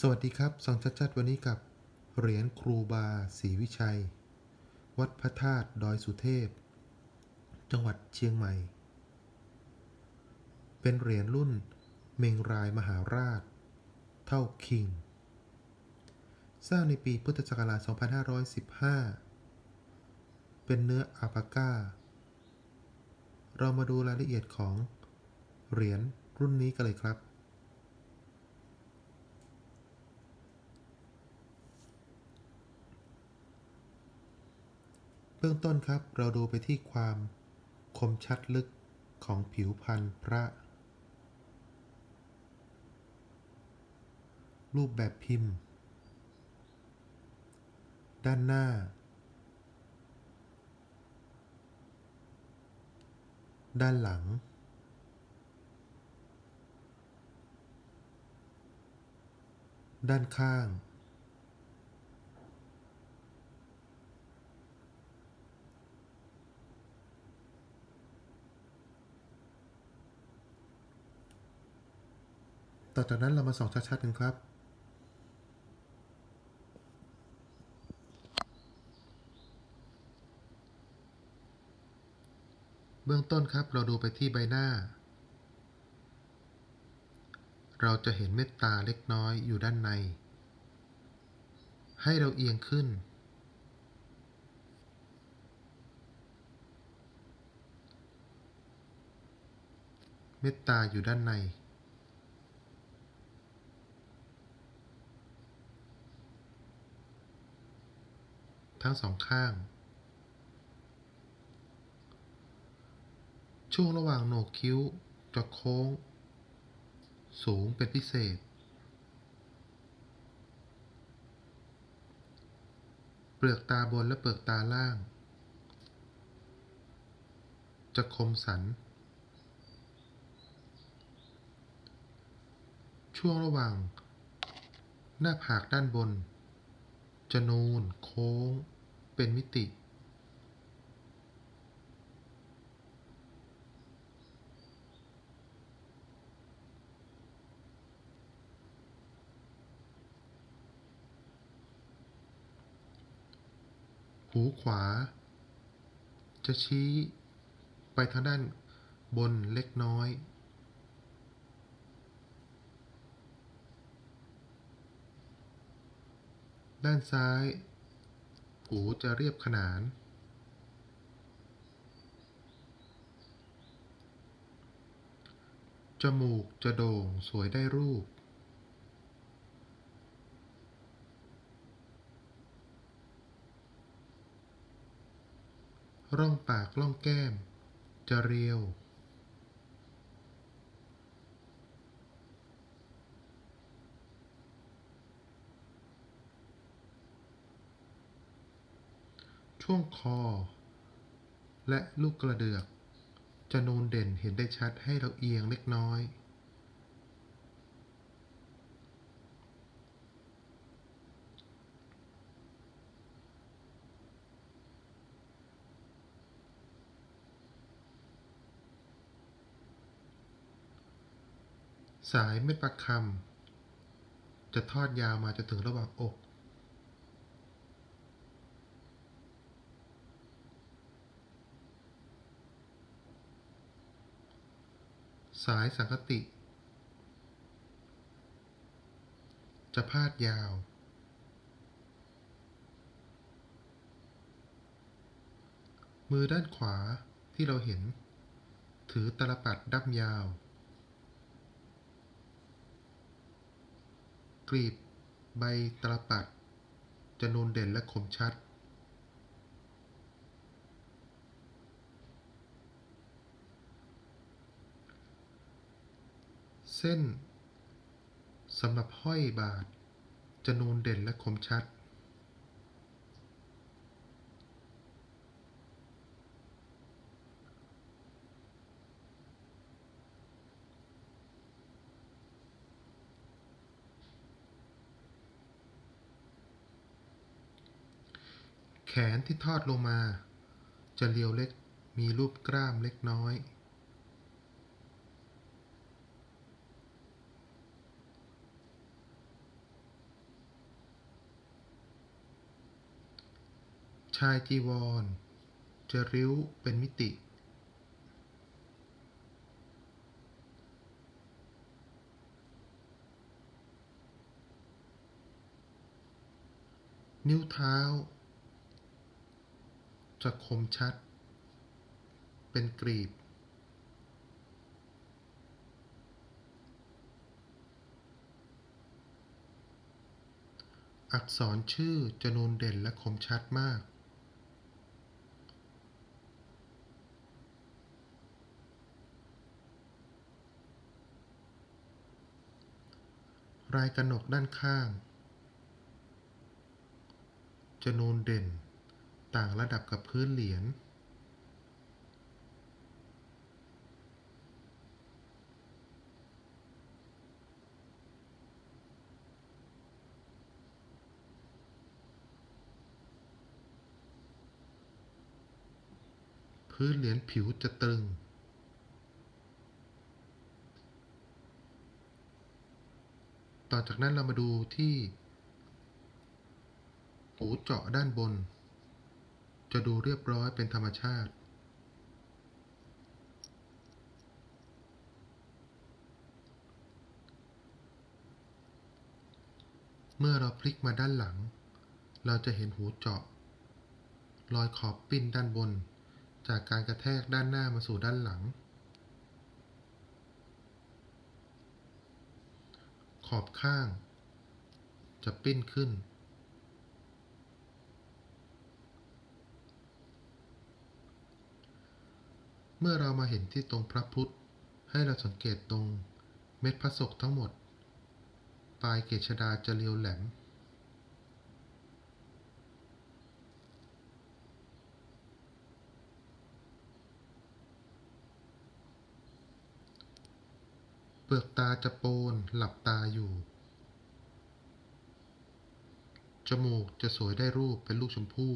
สวัสดีครับส่องชัดๆวันนี้กับ เหรียญครูบาศรีวิชัย วัดพระธาตุดอยสุเทพ จังหวัดเชียงใหม่ เป็นเหรียญรุ่นเมงรายมหาราช เท่าคิง สร้างในปีพุทธศักราช 2515 เป็นเนื้ออาปาก้า เรามาดูรายละเอียดของเหรียญรุ่นนี้กันเลยครับ เบื้องต้นครับเราดูไปที่ความคมชัดลึกของผิวพันธุ์พระ รูปแบบพิมพ์ ด้านหน้า ด้านหลัง ด้านข้าง ต่อจากนั้นเรามาส่องชัดๆกันครับ เบื้องต้นครับเราดูไปที่ใบหน้า เราจะเห็นเม็ดตาเล็กน้อยอยู่ด้านใน ให้เราเอียงขึ้นเม็ดตาอยู่ด้านใน ทั้งสองข้าง ช่วงระหว่างโหนกคิ้วจะโค้ง สูงเป็นพิเศษ เปลือกตาบนและเปลือกตาล่าง จะคมสัน ช่วงระหว่างหน้าผากด้านบน จะนูนโค้ง เป็นมิติ หูขวา จะชี้ไปทางด้านบนเล็กน้อยด้านซ้าย หูจะเรียบขนาน จมูกจะโด่งสวยได้รูป ร่องปากร่องแก้ม จะเรียว ช่วงคอ และลูกกระเดือก จะนูนเด่นเห็นได้ชัดให้เราเอียงเล็กน้อย สายเม็ดประคำจะทอดยาวมาจนถึงระหว่างอก สายสังคติ จะพาดยาว มือด้านขวาที่เราเห็น ถือตลปัดด้ามยาวกลีบใบตลปัด จะนูนเด่นและคมชัด เส้นสำหรับห้อยบาทจะนูนเด่นและคมชัด แขนที่ทอดลงมา จะเรียวเล็กมีรูปกล้ามเล็กน้อยายจีวร จะริ้วเป็นมิติ นิ้วเท้า จะคมชัด เป็นกรีบอักษรชื่อจะนูนเด่นและคมชัดมาก รายกระหนกด้านข้าง จะนูนเด่น ต่างระดับกับพื้นเหรียญพื้นเหรียญผิวจะตรึง ต่อจากนั้นเรามาดูที่หูเจาะด้านบน จะดูเรียบร้อยเป็นธรรมชาติ เมื่อเราพลิกมาด้านหลัง เราจะเห็นหูเจาะ รอยขอบปิ้นด้านบน จากการกระแทกด้านหน้ามาสู่ด้านหลัง อบข้าง จะปิ้นขึ้น เมื่อเรามาเห็นที่ตรงพระพุทธ ให้เราสังเกตตรงเม็ดพระศกทั้งหมด ปลายเกศดาจะเรียวแหลม ลือกตาจะโปนหลับตาอยู่ จมูกจะสวยได้รูปเป็นลูกชมพู่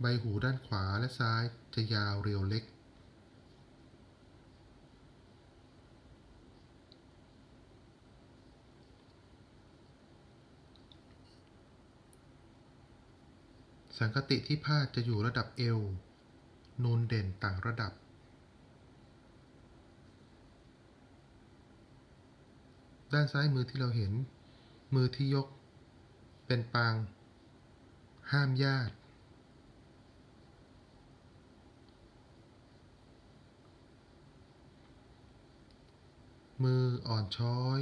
ใบหูด้านขวาและซ้ายจะยาวเรียวเล็ก สังคติที่พาดจะอยู่ระดับเอวนูนเด่นต่างระดับ ด้านซ้ายมือที่เราเห็น มือที่ยก เป็นปาง ห้ามญาติ มืออ่อนช้อย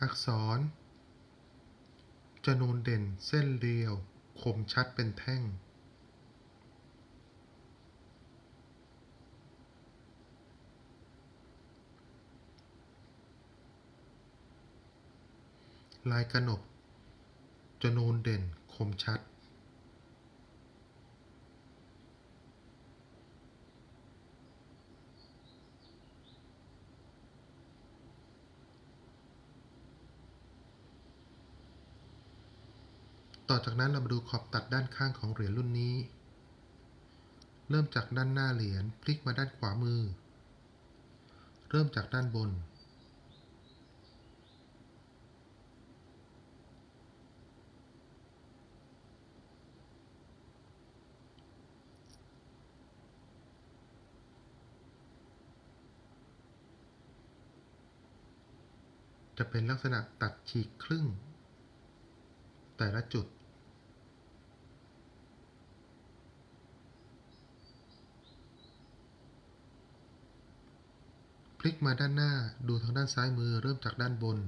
อักษร จะนูนเด่นเส้นเรียว คมชัดเป็นแท่ง ลายกระหนกจะนูนเด่นคมชัด ต่อจากนั้นเรามาดูขอบตัดด้านข้างของเหรียญรุ่นนี้ เริ่มจากด้านหน้าเหรียญพลิกมาด้านขวามือ เริ่มจากด้านบน จะเป็นลักษณะตัดฉีกครึ่ง แต่ละจุด พ ลิกมาด้านหน้าดูทางด้านซ้ายมือเริ่มจากด้านบน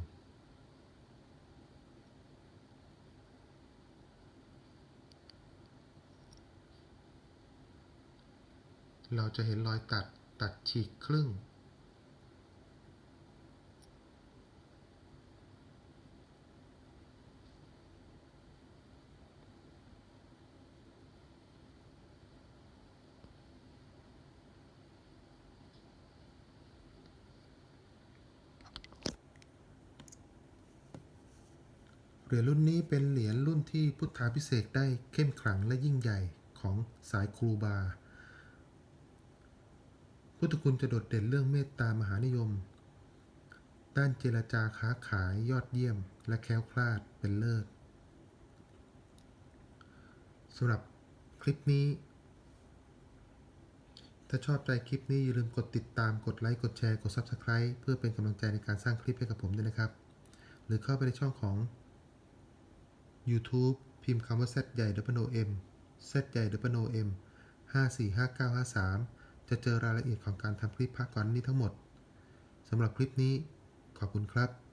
เราจะเห็นรอยตัดตัดฉีกครึ่ง เหรียญรุ่นนี้เป็นเหรียญรุ่นที่พุทธาพิเศษได้เข้มขลังและยิ่งใหญ่ของสายครูบา พุทธคุณจะโดดเด่นเรื่องเมตตามหานิยม ด้านเจรจาค้าขายยอดเยี่ยม และแคล้วคลาดเป็นเลิศสำหรับคลิปนี้ ถ้าชอบใจคลิปนี้อย่าลืมกดติดตามกดไลค์กดแชร์กด Subscribe เพื่อเป็นกำลังใจในการสร้างคลิปให้กับผมด้วยนะครับ หรือเข้าไปในช่องของ YouTube พิมพ์คำว่า Z ใหญ่ W O M Z ใหญ่ W O M 545953 จะเจอรายละเอียดของการทำคลิปพักก่อนนี้ทั้งหมด สำหรับคลิปนี้ ขอบคุณครับ